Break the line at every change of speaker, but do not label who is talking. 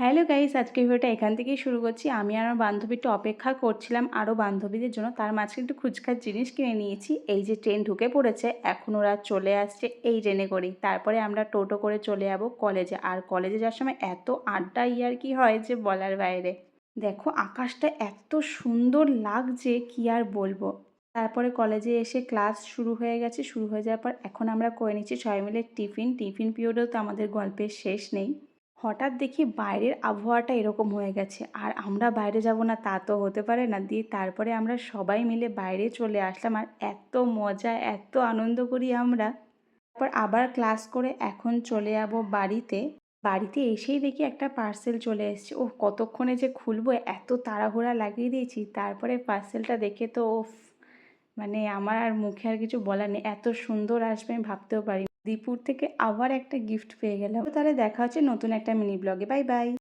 Hello guys, আজকে ভিডিওটা এখান থেকেই শুরু করছি। আমি আর আমার বান্ধবী একটু অপেক্ষা করছিলাম আরও বান্ধবীদের জন্য। তার মাঝখানে একটু খুচখাচ জিনিস কিনে নিয়েছি। এই যে ট্রেন ঢুকে পড়েছে, এখন ওরা চলে আসছে এই ট্রেনে করেই। তারপরে আমরা টোটো করে চলে যাব কলেজে। আর কলেজে যাওয়ার সময় এত আড্ডা ইয়ার কি হয় যে বলার বাইরে। দেখো, আকাশটা এত সুন্দর লাগছে, কি আর বলব। তারপরে কলেজে এসে ক্লাস শুরু হয়ে গেছে। শুরু হয়ে যাওয়ার পর এখন আমরা করে নিচ্ছি সবাই মিলে টিফিন। টিফিন পিরিয়ডেও তো আমাদের গল্পের শেষ নেই। হঠাৎ দেখি বাইরের আবহাওয়াটা এরকম হয়ে গেছে। আর আমরা বাইরে যাব না, তা তো হতে পারে না। দিয়ে তারপরে আমরা সবাই মিলে বাইরে চলে আসলাম। আর এত মজা, এত আনন্দ করি আমরা। তারপর আবার ক্লাস করে এখন চলে যাব বাড়িতে। বাড়িতে এসেই দেখি একটা পার্সেল চলে এসেছে। ও কতক্ষণে যে খুলবো, এত তাড়াহুড়া লাগিয়ে দিয়েছি। তারপরে পার্সেলটা দেখে তো মানে আমার আর মুখে আর কিছু বলার নেই। এত সুন্দর আসবে আমি ভাবতেও পারি দীপুর থেকে আবার একটা গিফট পেয়ে গেলাম। তাহলে দেখা হচ্ছে নতুন একটা মিনি ব্লগে বাই বাই